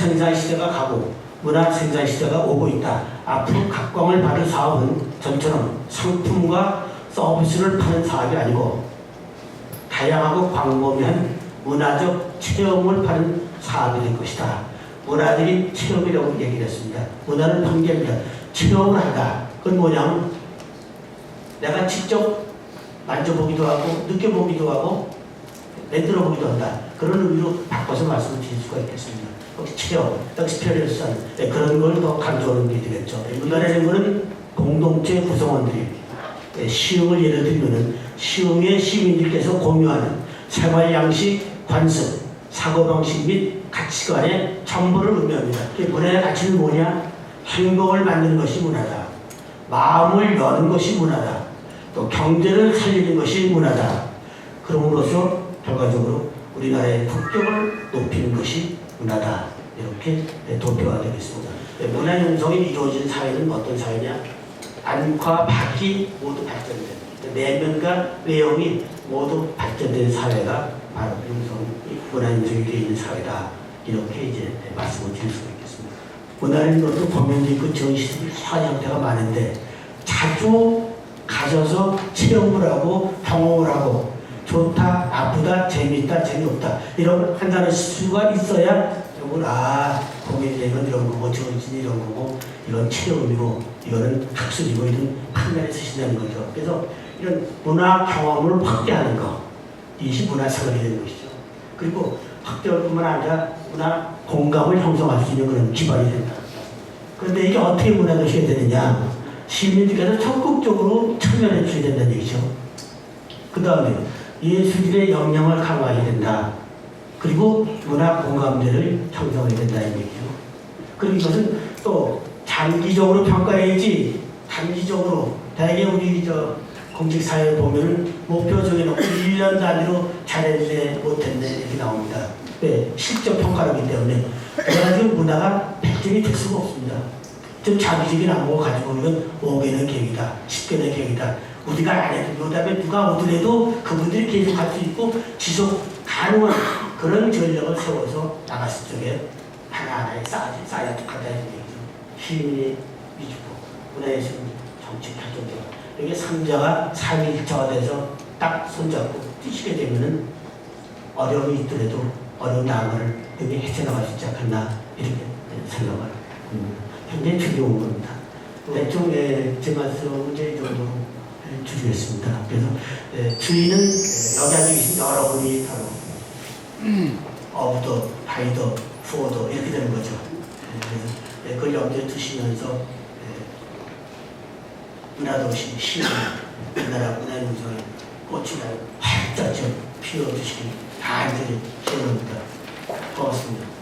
생산 시대가 가고 문화 생산 시대가 오고 있다. 앞으로 각광을 받을 사업은 전처럼 상품과 서비스를 파는 사업이 아니고 다양하고 광범위한 문화적 체험을 파는 사업이 될 것이다. 문화들이 체험이라고 얘기를 했습니다. 문화는 관계입니다. 체험을 한다. 그건 뭐냐면 내가 직접 만져보기도 하고 느껴보기도 하고 만들어 보기도 한다. 그런 의미로 바꿔서 말씀을 드릴 수가 있겠습니다. 혹시 체험, experience 네, 그런 걸 더 강조하는 게 되겠죠. 문화라는 것은 공동체 구성원들이 네, 시흥을 예를 들면은 시흥의 시민들께서 공유하는 생활 양식, 관습, 사고방식 및 가치관의 첨부를 의미합니다. 그 문화의 가치는 뭐냐? 행복을 만드는 것이 문화다. 마음을 여는 것이 문화다. 또 경제를 살리는 것이 문화다. 그럼으로써 결과적으로 우리나라의 국격을 높이는 것이 문화다. 이렇게 도표가 되겠습니다. 네, 문화 형성이 이루어진 사회는 어떤 사회냐? 안과 밖이 모두 발전된 내면과 외형이 모두 발전된 사회가 바로 형성, 문화 형성이 되어 있는 사회다. 이렇게 이제 말씀을 드릴 수가 있겠습니다. 문화라는 것도 범용도 있고 정신이 여러 형태가 많은데 자주 가셔서 체험을 하고 경험을 하고 좋다, 아프다, 재밌다, 재미없다 이런 판단할 수가 있어야 이건 아 공연이건 이런 거고 정신 이런 거고 이건 체험이고 이거는 학술이고 이런 판단에 쓰신다는 거죠. 그래서 이런 문화 경험을 확대하는 거 이것이 문화 생활이 되는 것이죠. 그리고 확대할 뿐만 아니라 문화 공감을 형성할 수 있는 그런 기반이 된다. 그런데 이게 어떻게 문화가 되어야 되느냐? 시민들께서 적극적으로 참여해 주셔야 된다는 얘기죠. 그 다음에 예술의 역량을 강화해야 된다. 그리고 문화 공감대를 형성해야 된다는 얘기죠. 그리고 이것은 또 장기적으로 평가해야지 단기적으로 대개 우리 저 공직사회 보면은 목표 정해놓고 1년 단위로 잘했네 못했네 이렇게 나옵니다. 네, 실적 평가하기 때문에 그래가지고 문화가 100점이 될 수가 없습니다. 좀 자기적인 안목을 가지고 있는 5개는 계획이다, 10개는 계획이다. 우리가 안 해도 그다음에 누가 오더라도 그분들이 계속 할 수 있고 지속 가능한 그런 전략을 세워서 나갔을 적에 하나하나에 쌓아지 쌓아야 똑같다는 얘기죠. 시민의 위주고 문화예술 정치 발전제가 이게 삼자가 삼일자가 돼서 딱 손잡고 뛰시게 되면은 어려움이 있더라도 어려운 나무를 여기 헤쳐나갈 수 있지 않겠나 이렇게 생각을 합니다. 굉장히 중요한 겁니다. 대충 예, 제 말씀은 이제 줄이겠습니다. 그래서 예, 주인은 예, 여기 앉아 계신 여러분이 바로 어부더, 바이더, 후어더 이렇게 되는 거죠. 예, 그래서 예, 그걸 염두에 두시면서 예, 문화도시, 시민, 우리나라 문화유산의 꽃이 활짝 좀 피워주시기 간절히 기원합니다. 고맙습니다.